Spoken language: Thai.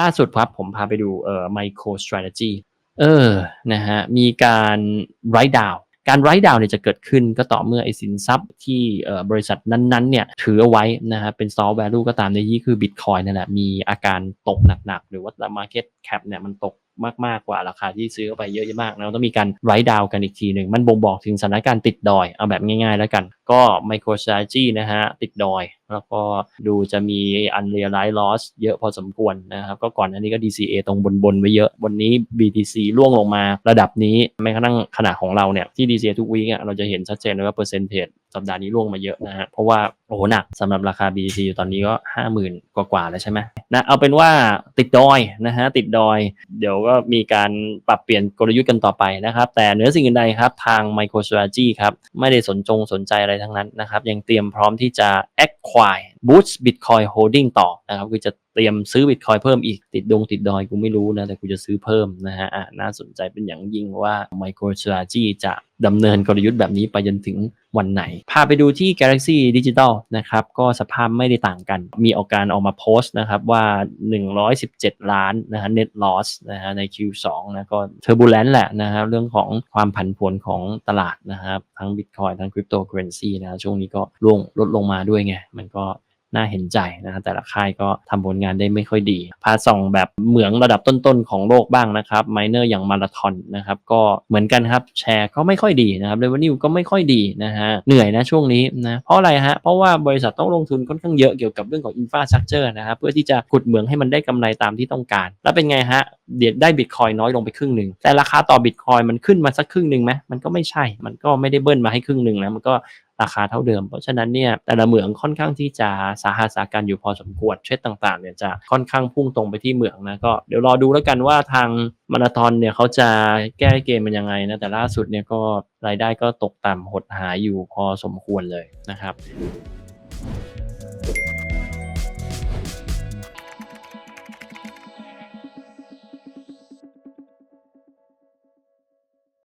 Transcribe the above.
ล่าสุดครับผมพาไปดูเอ่อ micro strategy เออนะฮะมีการ write down การ write down เนี่ยจะเกิดขึ้นก็ต่อเมื่อไอสินทรัพย์ที่เอ่อบริษัทนั้นๆเนี่ยถือเอาไว้นะฮะเป็น store value ก็ตามในที่คือ bitcoin นั่นแหละมีอาการตกหนักๆ หรือว่า market cap เนี่ยมันตกมากๆกว่าราคาที่ซื้อเข้าไปเยอะมากนะต้องมีการ write down กันอีกทีหนึ่ง มันบ่งบอกถึงสถานการณ์ติดดอย เอาแบบง่ายๆแล้วกัน ก็ micro strategy นะฮะติดดอย แล้วก็ดูจะมี unrealized loss เยอะพอสมควรนะครับ ก็ก่อนอันนี้ก็ DCA ตรงบนๆไว้เยอะ วันนี้ BTC ร่วงลงมาระดับนี้แม้กระทั่งขนาดของเราเนี่ย ที่ DCA ทุกวีคเราจะเห็นชัดเจนเลยว่าเปอร์เซ็นต์เทรดสัปดาห์นี้ร่วงมาเยอะนะฮะ เพราะว่าโอ้โหหนักสำหรับราคา BTC ตอนนี้ก็ 50,000 กว่าๆแล้วใช่ไหมนะเอาเป็นว่าติดดอยนะฮะติดดอย เดี๋ยวก็มีการปรับเปลี่ยนกลยุทธ์กันต่อไปนะครับแต่เหนือสิ่งอื่นใดครับทาง MicroStrategy ครับไม่ได้สนจงสนใจอะไรทั้งนั้นนะครับ ยังเตรียมพร้อมที่จะ acquire boost bitcoin holding ต่อนะครับ คือจะ ตรียมซื้อ bitcoin เพิ่มอีกติดดงติดดอยกูไม่รู้นะ แต่กูจะซื้อเพิ่มนะฮะน่าสนใจเป็นอย่างยิ่งว่า MicroStrategy จะดำเนินกลยุทธ์แบบนี้ไปจนถึงวันไหน พาไปดูที่ Galaxy Digital นะครับ ก็สภาพไม่ได้ต่างกัน มีออกการออกมาโพสต์นะครับว่า 117 ล้านนะฮะ net loss นะฮะใน Q2 นะก็ turbulent แหละนะฮะเรื่องของความผันผวนของตลาดนะครับ ทั้ง Bitcoin ทั้ง Cryptocurrency นะช่วงนี้ก็ร่วงลดลงมาด้วยไง มันก็ น่าเห็นใจนะฮะแต่ละค่ายก็ทำผลงานได้ไม่ค่อยดี พาส่องแบบเหมืองระดับต้นๆของโลกบ้างนะครับไมเนอร์อย่างมาราธอนนะครับก็เหมือนกันครับแชร์ก็ไม่ค่อยดีนะครับเรเวนิวก็ไม่ค่อยดีนะฮะเหนื่อยนะช่วงนี้นะเพราะอะไรฮะเพราะว่าบริษัทต้องลงทุนค่อนข้างเยอะเกี่ยวกับเรื่องของอินฟราสตรักเจอร์นะครับเพื่อที่จะขุดเหมืองให้มันได้กำไรตามที่ต้องการ แล้วเป็นไงฮะเดี๋ยวได้บิตคอยน้อยลงไปครึ่งหนึ่งแต่ราคาต่อบิตคอยมันขึ้นมาสักครึ่งหนึ่งไหมมันก็ไม่ใช่มันก็ไม่ได้เบิ้ลมาให้ครึ่งหนึ่งนะมันก็ ราคาเท่าเดิม เพราะฉะนั้นเนี่ยแต่ละเหมืองค่อนข้างที่จะสาหัสาการอยู่พอสมควรเทรดต่างๆเนี่ยจะค่อนข้างพุ่งตรงไปที่เหมืองนะก็เดี๋ยวรอดูแล้วกันว่าทางมาราธอนเนี่ยเขาจะแก้เกมมันยังไงนะแต่ล่าสุดเนี่ยก็รายได้ก็ตกต่ำหดหายอยู่พอสมควรเลยนะครับ